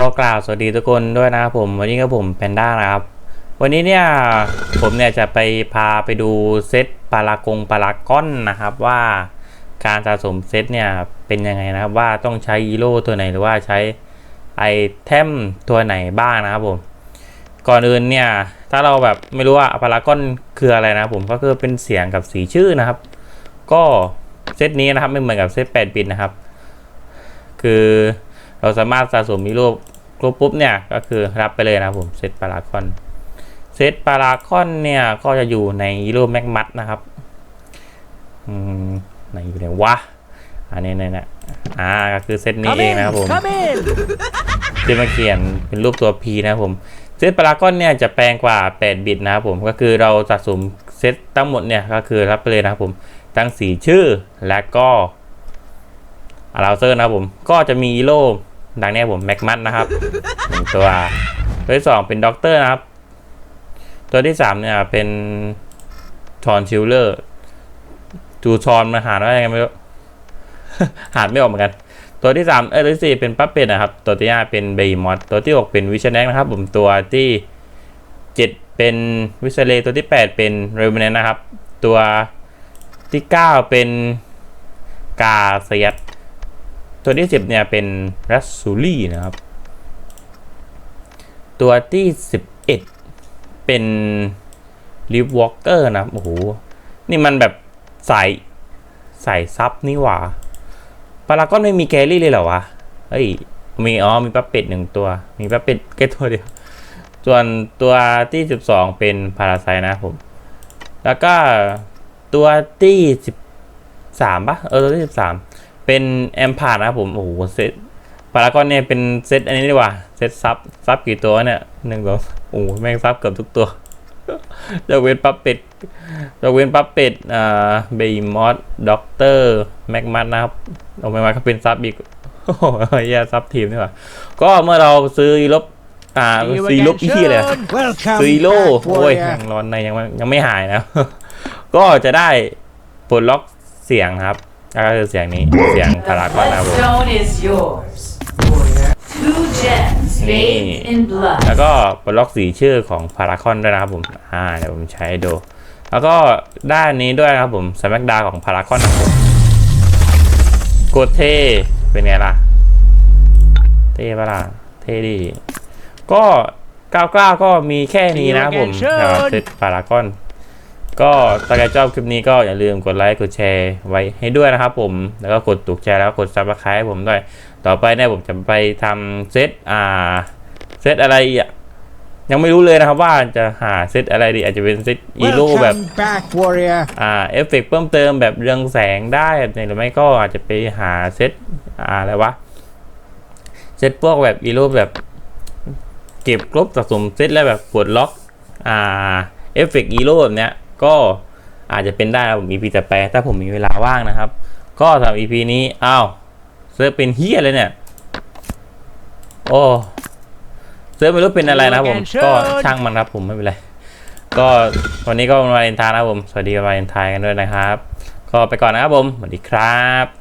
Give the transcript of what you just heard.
ก็กล่าวสวัสดีทุกคนด้วยนะครับผม วันนี้ก็ผมแพนด้านะครับ วันนี้เนี่ยผมเนี่ยจะไปพาไปดูเซตปารากงปารากอนนะครับว่าการสะสมเซตเนี่ยเป็นยังไงนะครับว่าต้องใช้ฮีโร่ตัวไหนหรือว่าใช้ไอเทมตัวไหนบ้างนะครับผม ก่อนอื่นเนี่ยถ้าเราแบบไม่รู้ว่าปารากอนคืออะไรนะผมก็คือเป็นเสียงกับสีชื่อนะครับ ก็เซตนี้นะครับไม่เหมือนกับเซต8บิตนะครับ คือเราสามารถสะสมมีรูป ครบปุ๊บเนี่ยก็คือรับไปเลยนะครับผมเซตปารากอนเซตปารากอนเนี่ยก็จะอยู่ในรูปแม็กมัดนะครับอืมไหนอยู่ไหนวะอันนี้เนี่ยเนี่ยอ่าก็คือเซตนี้ Come เอง in, นะครับผม come in. ที่มาเขียนเป็นรูปตัว P นะครับผมเซตปารากอนเนี่ยจะแปลงกว่า 8 บิตนะครับผมก็คือเราสะสมเซตทั้งหมดเนี่ยก็คือรับไปเลยนะครับผมทั้งสีชื่อและก็อาราเซอร์นะครับผมก็จะมีฮีโร่ ดังเนี้ผมแม็กมัดนะครับหนึ่งตัว ตัวที่สองเป็นด็อกเตอร์นะครับ ตัวที่สามเนี่ยเป็นชอนชิลเลอร์จูชอนมาหาว่ายังไงไม่รู้หาไม่ออกเหมือนกัน ตัวที่สามเออตัวที่สี่เป็นปั๊บเป็ดนะครับ ตัวที่ห้าเป็นเบย์มอสตัวที่หกเป็นวิชแนกนะครับ ผมตัวที่เจ็ดเป็นวิชเลตัวที่แปดเป็นเรเมเนนนะครับ ตัวที่เก้าเป็นกาเซียต ตัวที่สิบเนี่ยเป็นรัสซูลี่นะครับ ตัวที่สิบเอ็ดเป็นลิฟวอล์กเกอร์นะโอ้โห นี่มันแบบใสายสายซับนี่หว่าปารากอนไม่มีแกลลี่เลยเหรอวะ เฮ้ย มีอ๋อ มีปั๊บเป็ดหนึ่งตัว มีปั๊บเป็ดแค่ตัวเดียว ส่วนตัวที่สิบสองเป็นพาราไซนะผม แล้วก็ตัวที่สิบสามปะเออ ตัวที่สิบสาม เป็นแอมพาร์นะครับผม โอ้โหเซตพารากอนเนี่ยเป็นเซตอันนี้ดีกว่า เซตซับซับกี่ตัวเนี่ยหนึ่งสองโอ้โหแม่งซับเกือบทุกตัวยกเว้นปั๊บเป็ดยกเว้นปั๊บเป็ดอ่าเบย์มอสด็อกเตอร์แม็กมัดนะครับเอาแม็กมัดก็เป็นซับอีกโอ้โหแย่ซับทีมนี่หว่าก็เมื่อเราซื้อลบอ่า See you ซื้อลบ again อีกที่เลย soon. ซื้อ Welcome โล่ back, โอ้ย warrior. ยังร้อนในยังไม่ยังไม่หายนะ ก็จะได้ปลดล็อกเสียงครับ ก็คือเสียงนี้เสียงพารากอนนะครับผม Stone is yours. Two gems bathed in blood. แล้วก็ปลดล็อกสีชื่อของพารากอนด้วยนะครับผมอ่าเดี๋ยวผมใช้ให้ดู แล้วก็ด้านนี้ด้วยนะครับผมสมักดาของพารากอนนะครับผมโกดเท่เป็นไงล่ะ เท่ปะล่ะเท่ดี ก็ก้าวกล้าก็มีแค่นี้นะครับผม See you again สำหรับ soon เซตพารากอน ก็ถ้าใครชอบคลิปนี้ก็อย่าลืมกดไลค์กดแชร์ไว้ให้ด้วยนะครับผม แล้วก็กดถูกใจแล้วก็กดซับสไครต์ให้ผมด้วย ต่อไปเนี่ยผมจะไปทำเซตอ่าเซตอะไรอะยังไม่รู้เลยนะครับว่าจะหาเซตอะไรดีอาจจะเป็นเซตอีโร่แบบ Welcome back, warrior. อ่าเอฟเฟกต์เพิ่มเติมแบบเรืองแสงได้หรือไม่ก็อาจจะไปหาเซตอ่าอะไรวะเซตพวกแบบอีโร่แบบเก็บครบสะสมเซตแล้วแบบกดล็อกอ่าเอฟเฟกต์อีโร่แบบเนี้ย ก็อาจจะเป็นได้นะผมมีพีจะแปลถ้าผมมีเวลาว่างนะครับ ก็สำหรับ EP นี้อ้าวเซิร์ฟเป็นเฮียเลยเนี่ย โอ้เซิร์ฟไม่รู้เป็นอะไรนะครับผม ก็ช่างมันครับผมไม่เป็นไร ก็วันนี้ก็วันวาเลนไทน์นะครับผม สวัสดีวันวาเลนไทน์กันด้วยนะครับ ก็ไปก่อนนะครับผม สวัสดีครับ